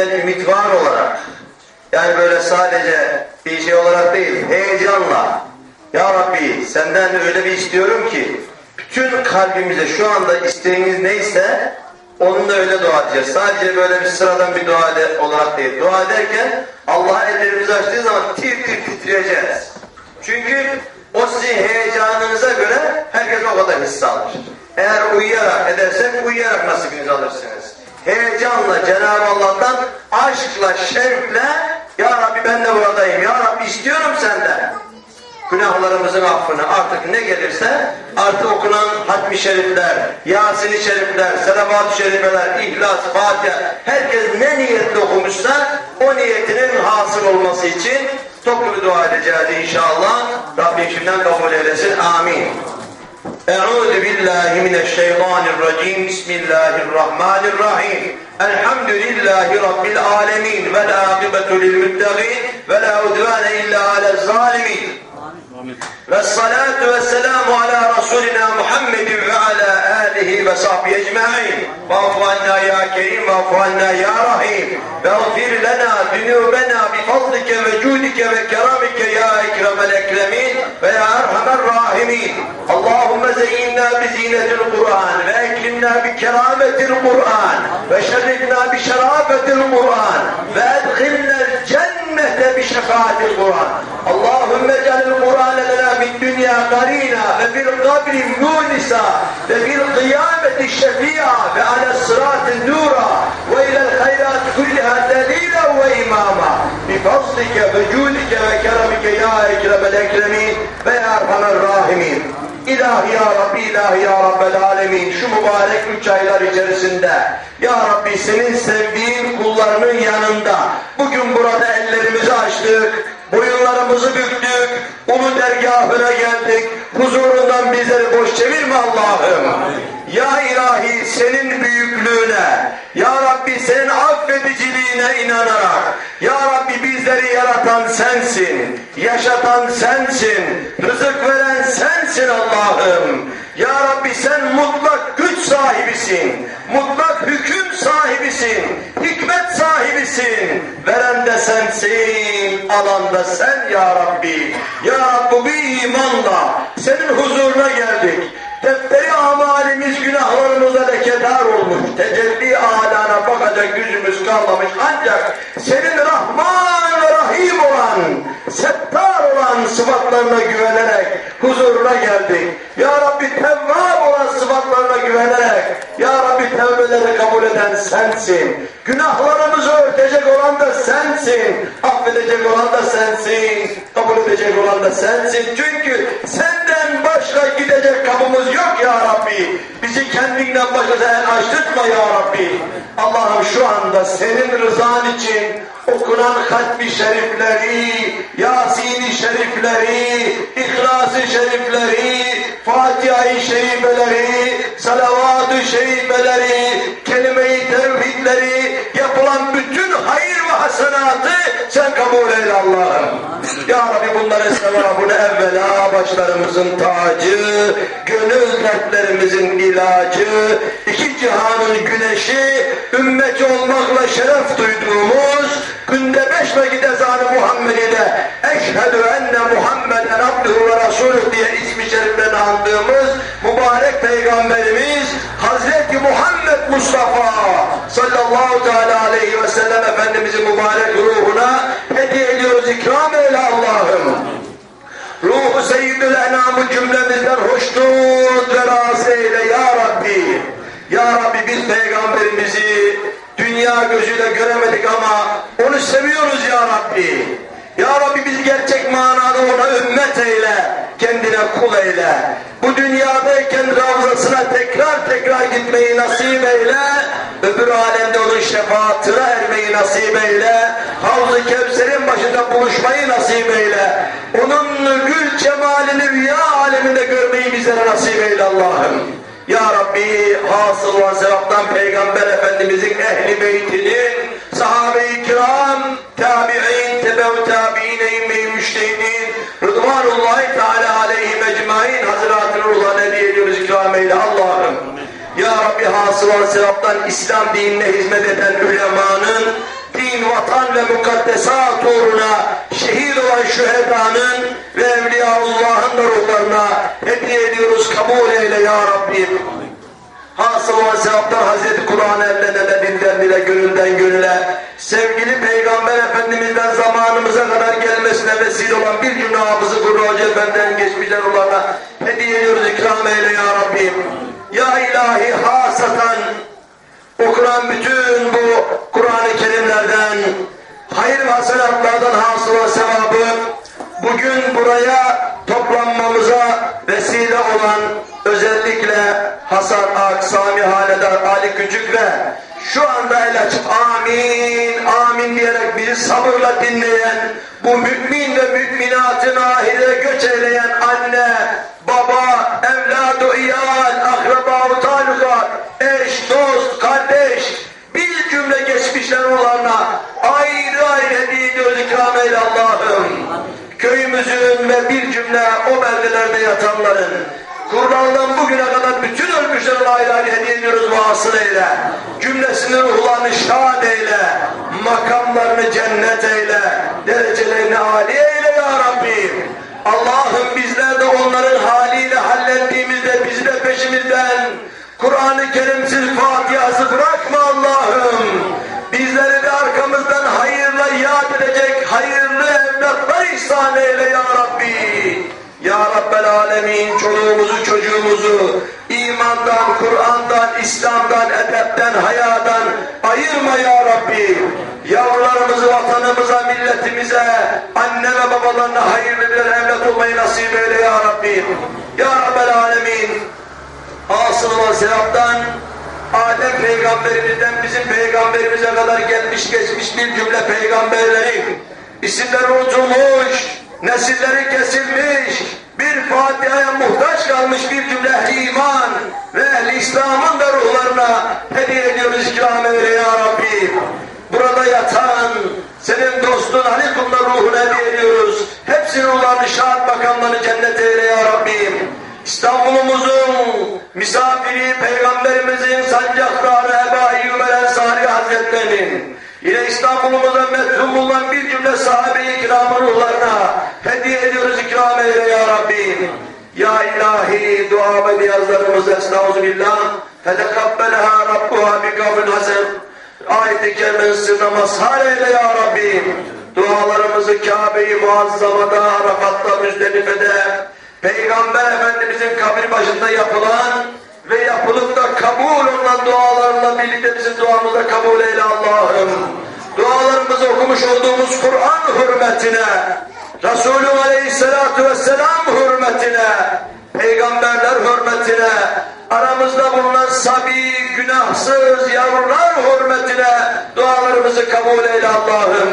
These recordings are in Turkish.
senden ümit var olarak yani böyle sadece bir şey olarak değil heyecanla Ya Rabbi senden öyle bir istiyorum ki bütün kalbimize şu anda isteğiniz neyse onunla öyle dua edeceğiz. Sadece böyle bir sıradan bir dua ede- olarak değil. Dua ederken Allah ellerimizi açtığı zaman tir tir titreyeceğiz. Çünkü o sizin heyecanınıza göre herkes o kadar hisse alır. Eğer uyuyarak edersek uyuyarak nasibinizi alırsınız. Heyecanla Cenab-ı Allah'tan aşkla, şevkle Ya Rabbi ben de buradayım. Ya Rabbi istiyorum senden. Günahlarımızın affını artık ne gelirse artık okunan hatmi şerifler, Yasin-i şerifler, selavat-ı şerifeler, İhlas, Fatiha herkes ne niyetle okumuşsa o niyetinin hasıl olması için toplu dua edeceğiz inşallah. Rabbim şimdiden kabul eylesin. Amin. أعوذ بالله من الشيطان الرجيم. بسم الله الرحمن الرحيم. الحمد لله رب العالمين والعاقبة للمتقين ولا عدوان إلا على الظالمين. والصلاة والسلام على رسولنا محمد وعلى آله وصحبه أجمعين. واعف عنا يا كريم واعف عنا يا رحيم. واغفر لنا ذنوبنا بفضلك وجودك وكرمك يا أكرم الأكرمين. ويا أرحم بزينة القرآن وأكرمنا بكرامة القرآن وشرفنا بشرافة القرآن وأدخلنا الجنة بشفاعة القرآن. اللهم اجعل القرآن لنا في الدنيا قرينا وفي القبر مونسا وفي القيامة الشفيعا وعلى الصراط نورا وإلى الخيرات كلها دليلا وإماما. بفضلك وجودك وكرمك يا أكرم الأكرمين ويا أرحم الراحمين. İlahi ya Rabbi, ilahi ya Rabbel alemin şu mübarek üç aylar içerisinde Ya Rabbi senin sevdiğin kullarının yanında bugün burada ellerimizi açtık, boyunlarımızı büktük, ulu dergahına geldik, huzurundan bizleri boş çevirme Allah'ım. Ya ilahi senin büyüklüğüne, Ya Rabbi senin affediciliğine inanarak, Ya bizleri yaratan sensin, yaşatan sensin, rızık veren sensin Allah'ım. Ya Rabbi sen mutlak güç sahibisin, mutlak hüküm sahibisin, hikmet sahibisin. Veren de sensin, alan da sen ya Rabbi. Ya Rabbi bir imanla senin huzuruna geldik. Defteri amalimiz günahlarımıza lekedar olmuş. Tecelli alana bakacak yüzümüz kalmamış. Ancak senin Rahman ve Rahim olan, Settar olan sıfatlarına güvenerek huzuruna geldik. Ya Rabbi Tevvab olan sıfatlarına güvenerek Ya Rabbi tevbeleri kabul eden sensin. Günahlarımızı örtecek olan da sensin. Affedecek olan da sensin. Kabul edecek olan da sensin. Çünkü senden başka gidecek kapımız yok ya Rabbi. Bizi kendinden başka sen açtırtma ya Rabbi. Allah'ım şu anda senin rızan için okunan hatmi şerifleri, Yasin-i şerifleri, İhlas-ı şerifleri, Fatiha-i şerifeleri, salavat-ı şerifeleri, kelime-i tevhidleri, yapılan bütün hayır ve hasenatı sen kabul eyle Allah'ım. Ya Rabbi bunların sevabını evvela başlarımızın tacı, gönül dertlerimizin ilacı, iki cihanın güneşi, ümmet olmakla şeref duyduğumuz, günde beş vakit ezanı Muhammed'e eşhedü enne Muhammeden abduhu ve resulü diye ismi şeriflerini andığımız mübarek peygamberimiz Hazreti Muhammed Mustafa sallallahu teala aleyhi ve sellem Efendimizin mübarek ruhuna hediye ediyoruz ikram eyle Allah'ım. Ruhu seyyidül enamı cümlemizden hoşnut ve razı eyle ya Rabbi. Ya Rabbi biz peygamberimizi dünya gözüyle göremedik ama onu seviyoruz ya Rabbi. Ya Rabbi bizi gerçek manada ona ümmet eyle, kendine kul eyle. Bu dünyadayken ravzasına tekrar tekrar gitmeyi nasip eyle. Öbür alemde onun şefaatine ermeyi nasip eyle. Havz-ı Kevser'in başında buluşmayı nasip eyle. Onun gül cemalini rüya aleminde görmeyi bizlere nasip eyle Allah'ım. Ya Rabbi hasıl sevaptan Peygamber Efendimizin ehli beytinin, sahabe-i kiram, tabi'in, tebe tabi'in, eyyime-i müştehidin, Rıdvanullahi Teala aleyhim ecmain hazıratını ruhlarına hediye ediyoruz ikram eyle Allah'ım. Ya Rabbi hasıl olan sevaptan İslam dinine hizmet eden ülemanın, Kur'an ve mukaddesat uğruna şehit olan şühedanın ve Evliyaullah'ın da ruhlarına hediye ediyoruz. Kabul eyle ya Rabbim. Hasıl olan sevaplar Hazreti Kur'an evlenene dilden dile, gönülden gönüle, sevgili Peygamber Efendimiz'den zamanımıza kadar gelmesine vesile olan bir cümle hafızı Kurru Hoca Efendi'nin geçmişler olanlar hediye ediyoruz ikram eyle ya Rabbim. Ya ilahi hasatan okunan bütün bu Kur'an-ı Kerimlerden, hayır ve hasenatlardan hasıl olan sevabı bugün buraya toplanmamıza vesile olan özellikle Hasan Ak, Sami Hanedar, Ali Küçük ve şu anda el açıp amin, amin diyerek bizi sabırla dinleyen, bu mümin ve müminatın ahire göç eyleyen anne, baba, evladı, iyal, akraba, talukat, eş, dost, kardeş, bir cümle geçmişler olanla ayrı ayrı hediye ediyoruz ikram eyle Allah'ım. Ve bir cümle o beldelerde yatanların, Kurbandan bugüne kadar bütün ölmüşlerin ayrı ayrı hediye ediyoruz vasıl eyle. Cümlesini ruhlarını şad eyle. Makamlarını cennet eyle. Derecelerini âli eyle ya Rabbi. Allah'ım bizler de onların haliyle hallettiğimizde bizi de peşimizden Kur'an-ı Kerimsiz Fatiha'sı bırakma Allah'ım. Bizleri de arkamızdan hayırla yad edecek hayırlı evlatlar ihsan eyle ya Rabbi. Ya Rabbel Alemin çoluğumuzu çocuğumuzu imandan, Kur'an'dan, İslam'dan, edepten, hayadan ayırma ya Rabbi. Yavrularımızı vatanımıza, milletimize, anne ve babalarına hayırlı bir evlat olmayı nasip eyle ya Rabbi. Ya Rabbel Alemin asıl olan sevaptan Adem peygamberimizden bizim peygamberimize kadar gelmiş geçmiş bir cümle peygamberlerin isimleri unutulmuş, nesilleri kesilmiş, bir Fatiha'ya muhtaç kalmış bir cümle iman ve ehli İslam'ın da ruhlarına hediye ediyoruz ikram eyle ya Rabbi. Burada yatan, senin dostun Ali Kul'la ruhunu hediye ediyoruz. Hepsinin ruhlarını şahat makamlarını cennet eyle ya Rabbi. İstanbul'umuzun misafiri Peygamberimizin sancaktarı Ebu Eyyub el Ensari Hazretlerinin yine İstanbul'umuza methum bulunan bir cümle sahabe-i kiramın ruhlarına hediye ediyoruz ikram eyle ya Rabbi. Ya ilahi dua ve niyazlarımızı estağfirullah fetekabbelha rabbuha bi kavlin hasen ayet-i kerimenin sırrına mazhar ya Rabbi. Dualarımızı Kabe-i Muazzama'da, Arafat'ta, Müzdelife'de, Peygamber Efendimizin kabri başında yapılan ve yapılıp da kabul olan dualarla birlikte bizim duamızı kabul eyle Allah'ım. Dualarımızı okumuş olduğumuz Kur'an hürmetine, Resulü Aleyhisselatü Vesselam hürmetine, peygamberler hürmetine, aramızda bulunan sabi, günahsız yavrular hürmetine dualarımızı kabul eyle Allah'ım.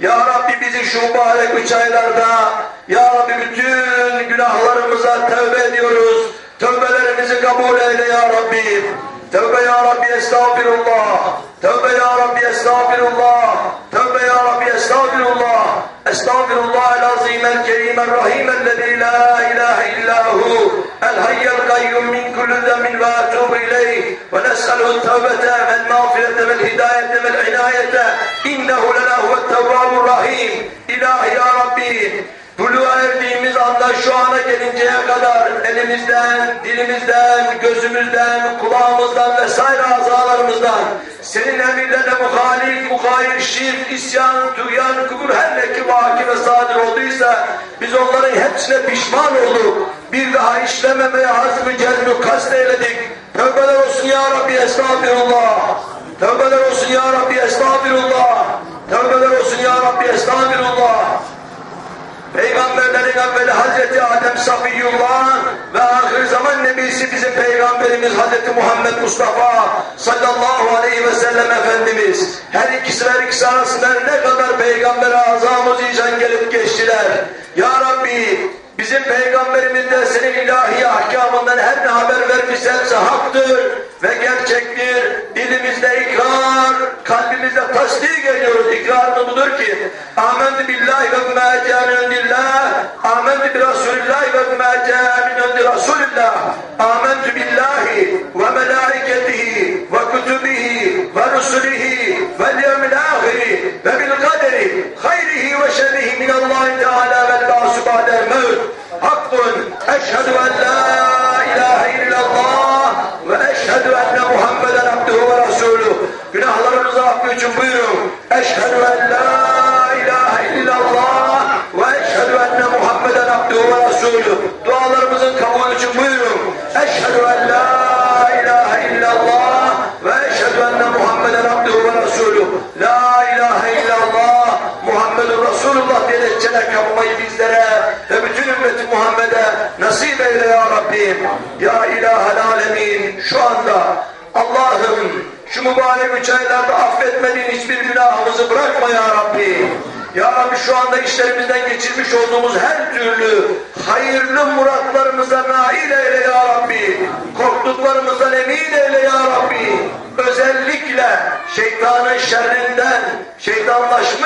Ya Rabbi bizi şu mübarek üç aylarda, Ya Rabbi bütün günahlarımıza tövbe ediyoruz. Tövbelerimizi kabul eyle Ya Rabbi. Tövbe Ya Rabbi estağfirullah. Tövbe Ya Rabbi estağfirullah. Tövbe Ya Rabbi estağfirullah. Estağfirullah el azim el kerim el rahim ellezî la ilahe illahu el hayyel kayyum min kulli zemin ve etubu ileyh ve nes'aluhu tevbete vel mağfirete vel hidayete vel inayete innehu lena huvet tevvabur rahim. İlahi Ya Rabbi Buluğa erdiğimiz anda şu ana gelinceye kadar elimizden, dilimizden, gözümüzden, kulağımızdan vesaire azalarımızdan senin emirlerine muhalif, muhayir, şirk, isyan, tuğyan, kubur her ne ki vaki ve sadir olduysa biz onların hepsine pişman olduk. Bir daha işlememeye hazmı cezmi kast eyledik. Tövbeler olsun ya Rabbi estağfirullah. Tövbeler olsun ya Rabbi estağfirullah. Tövbeler olsun ya Rabbi estağfirullah. Peygamberlerin evveli Hazreti Adem Safiyullah ve ahir zaman nebisi bizim Peygamberimiz Hazreti Muhammed Mustafa sallallahu aleyhi ve sellem Efendimiz. Her ikisi her ikisi arasında ne kadar Peygamber azamı zişan gelip geçtiler. Ya Rabbi bizim Peygamberimiz de senin ilahi ahkamından her ne haber vermişse hepsi haktır ve gerçektir. Dilimizde ikrar, kalbimizde tasdik ediyoruz. İkrarımız budur ki Âmentü billahi ve bimâ câmin indillah Âmentü bi Resulillahi ve câmin indi Resulillah Âmentü billahi ve melâiketihi ve kütübihi ve rusulihi ve yevmil âhiri ve bil Eşhedü en la ilahe illallah ve eşhedü enne Muhammeden abduhu ve resulü. Dualarımızın kabulü için buyurun. Eşhedü en la ilahe illallah ve eşhedü enne Muhammeden abduhu resulü. La ilahe illallah Muhammedun Resulullah dilekçeler kapmayı bizlere ve bütün ümmeti Muhammed'e nasip eyle ya Rabbim. Ya ilahel alemin şu anda Allah'ım şu mübarek üç aylarda affetmediğin hiçbir günahımızı bırakma ya Rabbi. Ya Rabbi şu anda işlerimizden geçirmiş olduğumuz her türlü hayırlı muratlarımıza nail eyle ya Rabbi. Korktuklarımızdan emin eyle ya Rabbi.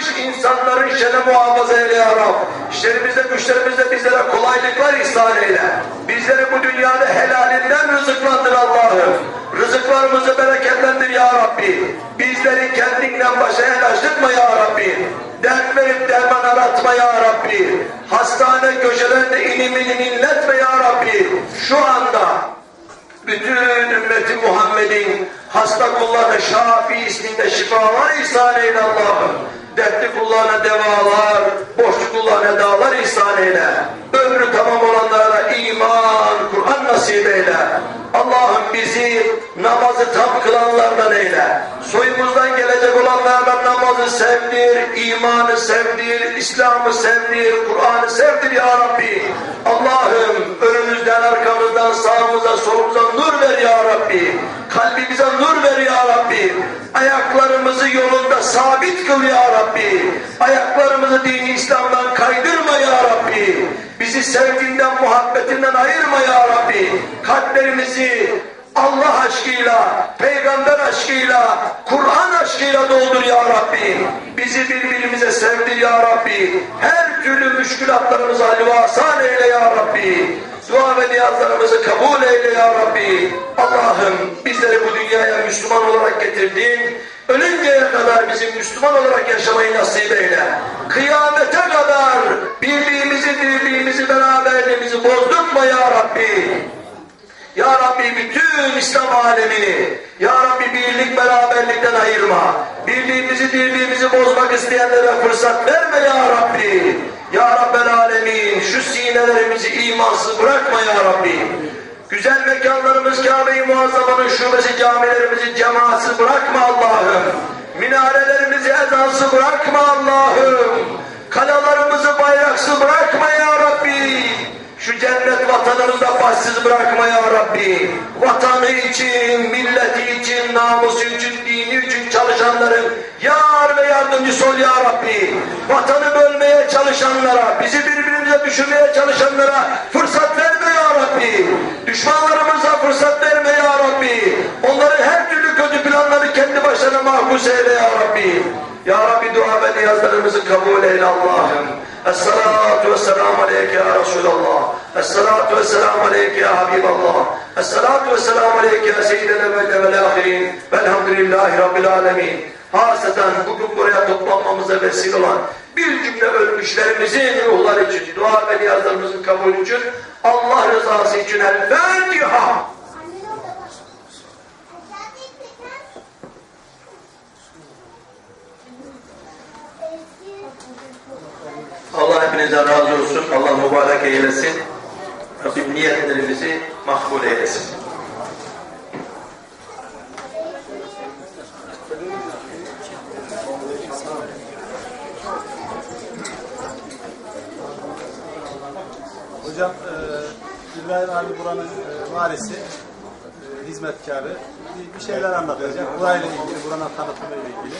Şeytanlaşmış insanların şerri muhafaza eyle ya Rab. İşlerimizde, güçlerimizde bizlere kolaylıklar ihsan eyle. Bizleri bu dünyada helalinden rızıklandır Allah'ım. Rızıklarımızı bereketlendir ya Rabbi. Bizleri kendinden başa yanaştırma ya Rabbi. Dert verip derman aratma ya Rabbi. Hastane köşelerinde inimini inletme ya Rabbi. Şu anda bütün ümmeti Muhammed'in hasta kullarına Şafi isminde şifalar ihsan eyle Allah'ım. Dertli kullarına devalar, borçlu kullarına dağlar ihsan eyle. Ömrü tamam olanlara iman, Kur'an nasip eyle. Allah'ım bizi namazı tam kılanlardan eyle. Soyumuzdan gelecek olanlardan namazı sevdir, imanı sevdir, İslam'ı sevdir, Kur'an'ı sevdir ya Rabbi. Allah'ım önümüzden, arkamızdan, sağımıza, solumuza nur ver ya Rabbi. Kalbimize nur ver ya Rabbi. Ayaklarımızı yolunda sabit kıl ya Rabbi. Ayaklarımızı dini İslam'dan kaydırma ya Rabbi. Bizi sevginden, muhabbetinden ayırma ya Rabbi. Kalplerimizi Allah aşkıyla, peygamber aşkıyla, Kur'an aşkıyla doldur ya Rabbi. Bizi birbirimize sevdir ya Rabbi. Her türlü müşkülatlarımızı halvasan eyle ya Rabbi. Dua ve niyazlarımızı kabul eyle ya Rabbi. Allah'ım bizleri bu dünyaya Müslüman olarak getirdin. Ölünceye kadar bizim Müslüman olarak yaşamayı nasip eyle. Kıyamete kadar birliğimizi, dirliğimizi, beraberliğimizi bozdurtma ya Rabbi. Ya Rabbi bütün İslam alemini, Ya Rabbi birlik beraberlikten ayırma. Birliğimizi, dirliğimizi bozmak isteyenlere fırsat verme Ya Rabbi. Ya Rabbel alemin şu sinelerimizi imansız bırakma Ya Rabbi. Güzel mekanlarımız Kabe-i Muazzama'nın şubesi camilerimizi cemaatsiz bırakma Allah'ım. Minarelerimizi ezansız bırakma Allah'ım. Kalalarımızı bayraksız bırakma Ya Rabbi. Şu cennet vatanını da başsız bırakma ya Rabbi. Vatanı için, milleti için, namusu için, dini için çalışanların yar ve yardımcısı ol ya Rabbi. Vatanı bölmeye çalışanlara, bizi birbirimize düşürmeye çalışanlara fırsat verme ya Rabbi. Düşmanlarımıza fırsat verme ya Rabbi. Onların her türlü kötü planları kendi başlarına mahpus eyle ya Rabbi. Ya Rabbi dua ve niyazlarımızı kabul eyle Allah'ım. Esselatu vesselamu aleyke ya Resulallah. Esselatu vesselamu aleyke ya Habiballah. Esselatu vesselamu aleyke ya Seyyidel evvelde vel ahirin. Velhamdülillahi Rabbil alemin. Haseten bugün buraya toplanmamıza vesile olan bir cümle ölmüşlerimizin ruhları için, dua ve niyazlarımızın kabulü için, Allah rızası için El Fatiha. Allah hepinizden razı olsun. Allah mübarek eylesin. Rabbim niyetlerimizi makbul eylesin. Hocam e, İbrahim abi buranın e, varisi, e, hizmetkarı. Bir, bir şeyler anlatacak. Burayla ilgili, buranın tanıtımıyla ilgili.